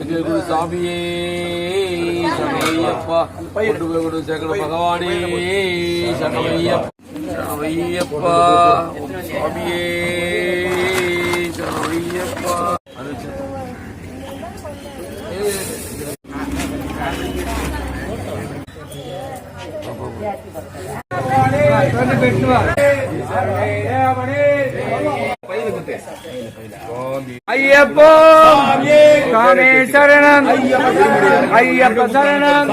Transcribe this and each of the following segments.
எங்களுக்கு சாமியே சமையப்பா கொண்டு போய் கொண்டு சேர்க்கணும் பகவானே சமையப்பா சமையப்பா சாமியே சமையப்பா ஐயப்போ! சாமி சரணம் ஐயப்ப சரணம்!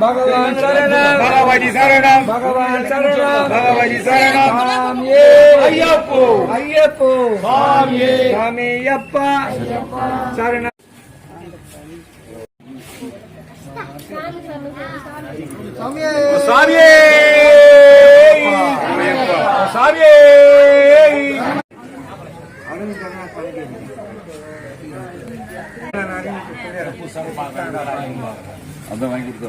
பகவான் சரணம்! பகவதி சரணம். பகவான் சரணம்! பகவதி சரணம். சாமியே! ஐயப்போ! ஐயப்போ! சாமியே! சாமி ஐயப்பா! சரணம்! சாமியே! சாமியே! அதான் வாங்கி கொடுத்தா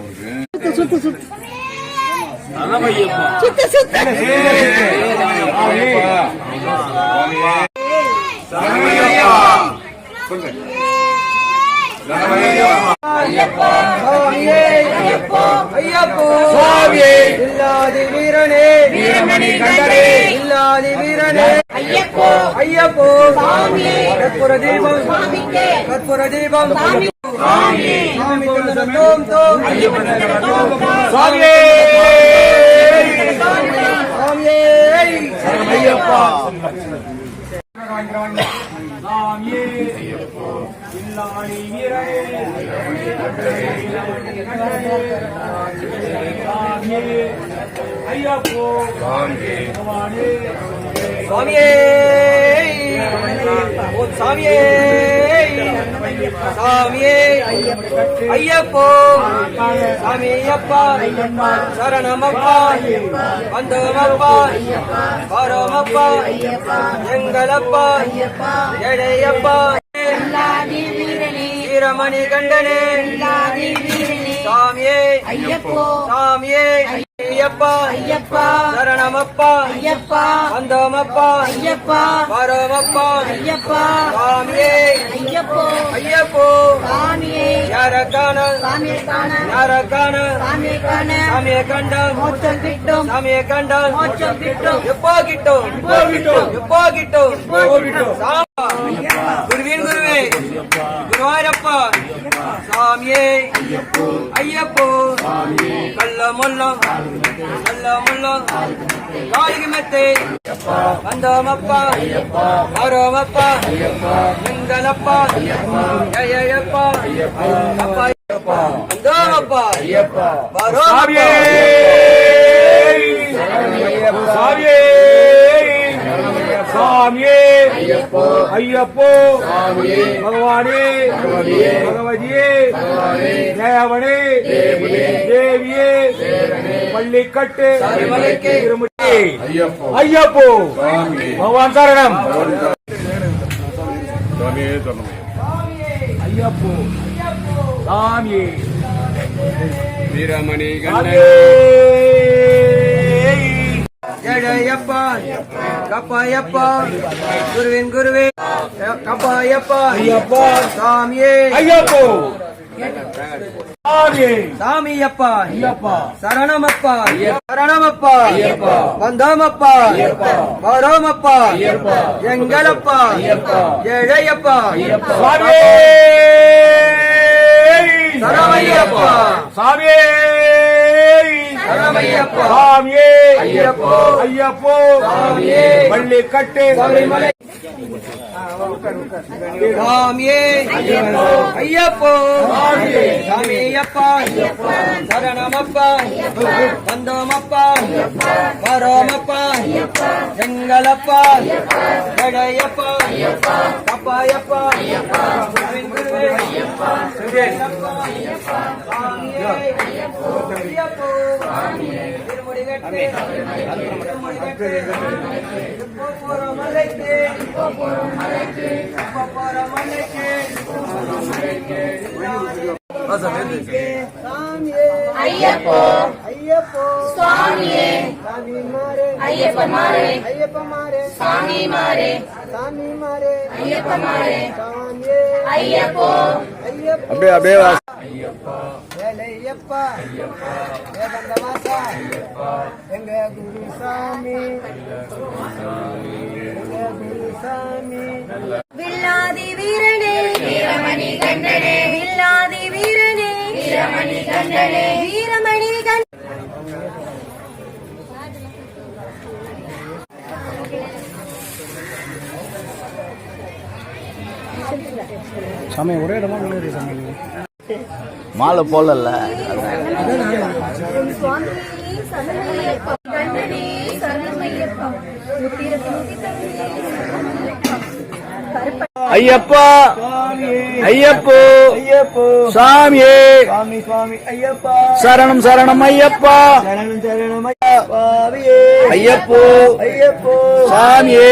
இல்லாதி வீரனே இல்லாதி வீரனே ஐயப்போ ஐயப்போ சாமியே கற்பூர தீபம் சுவாமிக்கே கற்பூர தீபம் சாமி சாமி சாமி தந்தன தோம் தோம் சுவாமியே சாமியே ஐயப்பா சாமியே ஓ சாமியே! சாமியே! ஐயப்போ! சாமி ஐயப்பா! சரணமப்பா! வந்தோமப்பா வரோமப்பா எங்களப்பா! எடையப்பா வீரமணி கண்டனே சாமியே. ஐயப்போ. சாமியே. ஐயப்பா. ஐயப்பா. சரணமப்பா. ஐயப்பா. வந்தோமப்பா. ஐயப்பா. வரோமப்பா. ஐயப்பா. சாமியே. ஐயப்போ. ஐயப்போ. சாமியே. யாரக்கான சாமியை காண. யாரக்கான சாமியை காண. சாமியை கண்டால் மோட்சம் கிட்டும். சாமியை கண்டால் மோட்சம் கிட்டும். எப்போ கிட்டும். எப்போ கிட்டும்? எப்போ கிட்டும். சாமா. குருவின் குருவே. குருவாரப்பா சாமியே. ஐயப்போ. கள்ள முல்லம் கள்ள முல்லம் காலிக்கு மெத்தை? வந்தோமப்பா. வரோமப்பா. எங்களப்பா ஜெயப்பா அப்பா சாமியே. ஐயப்போ. பகவானே. பகவதியே. தேவனே. தேவியே. பள்ளிக்கட்டு. ஐயப்போ. பகவான் சரணம். ஐயப்போ. சாமியே வீரமணி ஜெயப்பா கப்பாயப்பா குருவின் குருவே கப்பாயப்பா ஐயப்பா சாமியே. ஐயப்போ. சாமியே சாமியப்பா ஐயப்பா. சரணமப்பா சரணமப்பா வந்தோமப்பா வரோமப்பா எங்களப்பா ஜெயப்பா சாமியே. சாமியே. ஐயப்போ. ஐயப்போ. பள்ளிக்கட்டு. சபரிமலை. சாமியே. ஐயப்போ. சாமியப்பா. சரணமப்பா. வந்தோமப்பா. வரோமப்பா. எங்களப்பா ஜடையப்பா கப்பாயப்பா குருவே ஐயப்போ. திருமுடி கட்டு திருமுடி கட்டு இப்போ போற மலைக்கு இப்போ போற மலைக்கு இப்போ போற மலைக்கு சாமியே ஐயப்போ. ஐயப்போ. சுவாமியே. சாமிமாரே. ஐயப்பமாரே. ஐயப்பமாரே. சாமிமாரே. சாமிமாரே. ஐயப்பமாரே. சாமியே. ஐயப்போ. ஐயப்போ. அப்படியே அப்படியே வா. வேலையப்பா. வேதந்த வாசா எங்க குரு சாமி எங்க குரு சாமி வில்லாதி வீரனே. வீரமணி கண்டனே வில்லாதி வீரனே. வீரமணி கண்டனே மாலை போடல சுவாமி சரணமையப்பா கண்டனே சரணமையப்பா உத்திரத்தி கருப்ப ஐயப்பா ஐயப்போ ஐயப்போ சாமியே. சுவாமி சுவாமி ஐயப்பா. சரணம் சரணம் ஐயப்பா சரணம் சரணம் ஐயப்போ. ஐயப்போ சாமியே.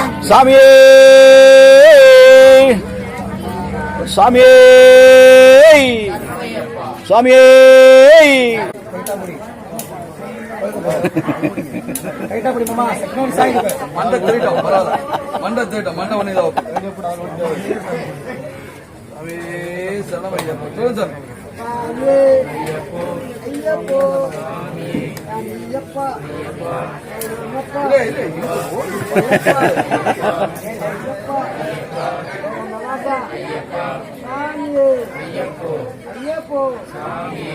சாமியே சாமியே சாமியே சாமியே ரைட்டா பிடிப்போமா செகண்ட் சைடு ஒண்ணு சரணம் சார் ஐயப்போ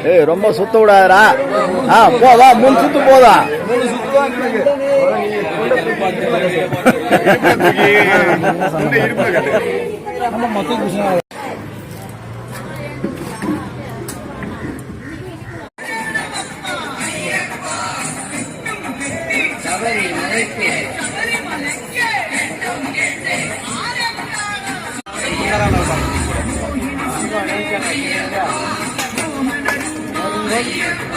ஏய் ரொம்ப சுத்த விடாதடா. ஆ போதா மூணு சுத்து போதா? மூணு சுத்து தான் Thank you.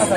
கிடக்கு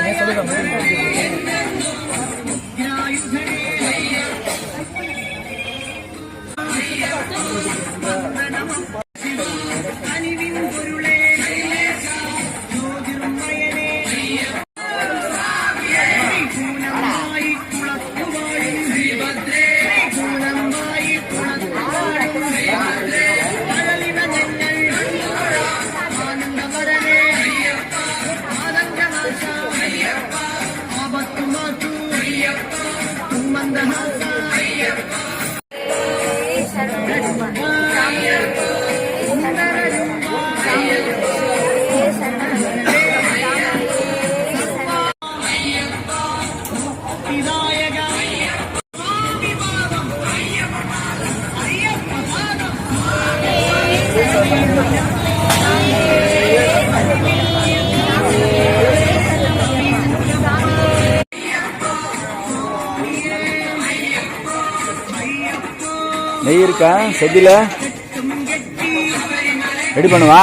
நெய் இருக்கா? செதில? ரெடி பண்ணுவா?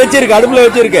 வச்சிருக்கு அடுப்புல வச்சிருக்க.